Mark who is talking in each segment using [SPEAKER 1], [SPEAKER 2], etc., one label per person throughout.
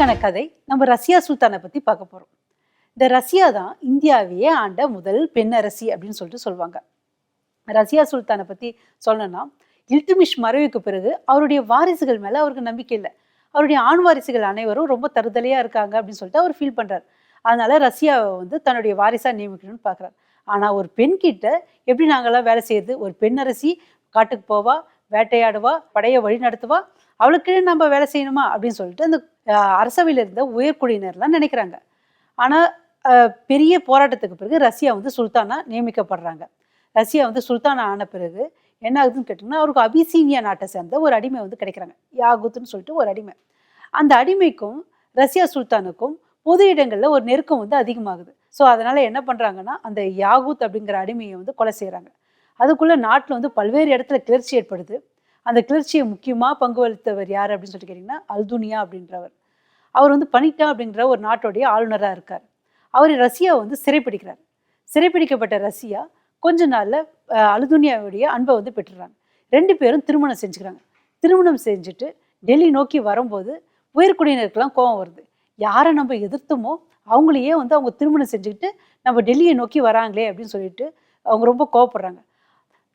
[SPEAKER 1] இன்றைக்கான கதை நம்ம ரஷ்யா சுல்தானை பற்றி பார்க்க போகிறோம் இந்த ரஷ்யா தான் இந்தியாவையே ஆண்ட முதல் பெண் அரசி அப்படின்னு சொல்லிட்டு சொல்லுவாங்க ரஷ்யா சுல்தானை பற்றி சொல்லணும்னா இல்துமிஷ் மறைவுக்கு பிறகு அவருடைய வாரிசுகள் மேலே அவருக்கு நம்பிக்கை இல்லை. அவருடைய ஆண் வாரிசுகள் அனைவரும் ரொம்ப தருதலையாக இருக்காங்க அப்படின்னு சொல்லிட்டு அவர் ஃபீல் பண்ணுறாரு அதனால ரஷ்யாவை வந்து தன்னுடைய வாரிசாக நியமிக்கணும்னு பார்க்குறாரு ஆனால் ஒரு பெண் கிட்ட எப்படி நாங்களாம் வேலை செய்யுது ஒரு பெண் அரசி காட்டுக்கு போவா வேட்டையாடுவா படையை வழி நடத்துவா அவளுக்கு நம்ம வேலை செய்யணுமா அப்படின்னு சொல்லிட்டு அந்த அரசவையில் இருந்த உயர்குடியினர்லாம் நினைக்கிறாங்க. ஆனால் பெரிய போராட்டத்துக்கு பிறகு ரஷ்யா வந்து சுல்தானா நியமிக்கப்படுறாங்க. ரஷ்யா வந்து சுல்தானா ஆன பிறகு என்ன ஆகுதுன்னு கேட்டிங்கன்னா அவருக்கு அபிசீனியா நாட்டை சேர்ந்த ஒரு அடிமை வந்து கிடைக்கிறாங்க. யாகுத்துன்னு சொல்லிட்டு ஒரு அடிமை. அந்த அடிமைக்கும் ரஷ்யா சுல்தானுக்கும் பொது இடங்களில் ஒரு நெருக்கம் வந்து அதிகமாகுது. ஸோ அதனால் என்ன பண்ணுறாங்கன்னா அந்த யாகூத் அப்படிங்கிற அடிமையை வந்து கொலை செய்கிறாங்க அதுக்குள்ளே நாட்டில் வந்து பல்வேறு இடத்துல கிளர்ச்சி ஏற்படுது. அந்த கிளர்ச்சியை முக்கியமாக பங்கு வகித்தவர் யார் அப்படின்னு சொல்லிட்டு கேட்டிங்கன்னா அல்துனியா அப்படின்றவர். அவர் வந்து பனிட்டா அப்படின்ற ஒரு நாட்டுடைய ஆளுநராக இருக்கார். அவர் ரஷ்யாவை வந்து சிறைப்பிடிக்கிறார். சிறைப்பிடிக்கப்பட்ட ரஷ்யா கொஞ்ச நாளில் அல்துனியாவுடைய அன்பை வந்து பெற்றுறாங்க. ரெண்டு பேரும் திருமணம் செஞ்சுக்கிறாங்க. திருமணம் செஞ்சுட்டு டெல்லி நோக்கி வரும்போது உயர்குடியினருக்கெல்லாம் கோபம் வருது. யாரை நம்ம எதிர்த்தோமோ அவங்களையே வந்து அவங்க திருமணம் செஞ்சுக்கிட்டு நம்ம டெல்லியை நோக்கி வராங்களே அப்படின்னு சொல்லிட்டு அவங்க ரொம்ப கோவப்படுறாங்க.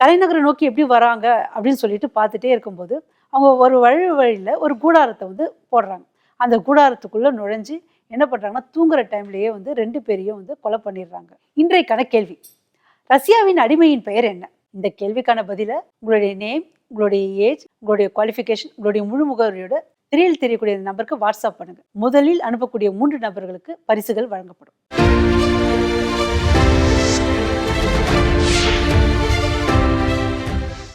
[SPEAKER 1] தலைநகரை நோக்கி எப்படி வராங்க அப்படின்னு சொல்லிட்டு பார்த்துட்டே இருக்கும்போது அவங்க ஒரு வழி வழியில் ஒரு கூடாரத்தை வந்து போடுறாங்க. அந்த கூடாரத்துக்குள்ளே நுழைஞ்சு என்ன பண்ணுறாங்கன்னா தூங்குற டைம்லேயே வந்து ரெண்டு பேரையும் வந்து கொலை பண்ணிடுறாங்க. இன்றைக்கான கேள்வி. ரஷ்யாவின் அடிமையின் பெயர் என்ன? இந்த கேள்விக்கான பதிலை உங்களுடைய நேம் உங்களுடைய ஏஜ் உங்களுடைய குவாலிஃபிகேஷன் உங்களுடைய முழு முகவரியோட திரையில் தெரியக்கூடிய நபருக்கு நம்பருக்கு வாட்ஸ்அப் பண்ணுங்கள் முதலில் அனுப்பக்கூடிய மூன்று நபர்களுக்கு பரிசுகள் வழங்கப்படும்.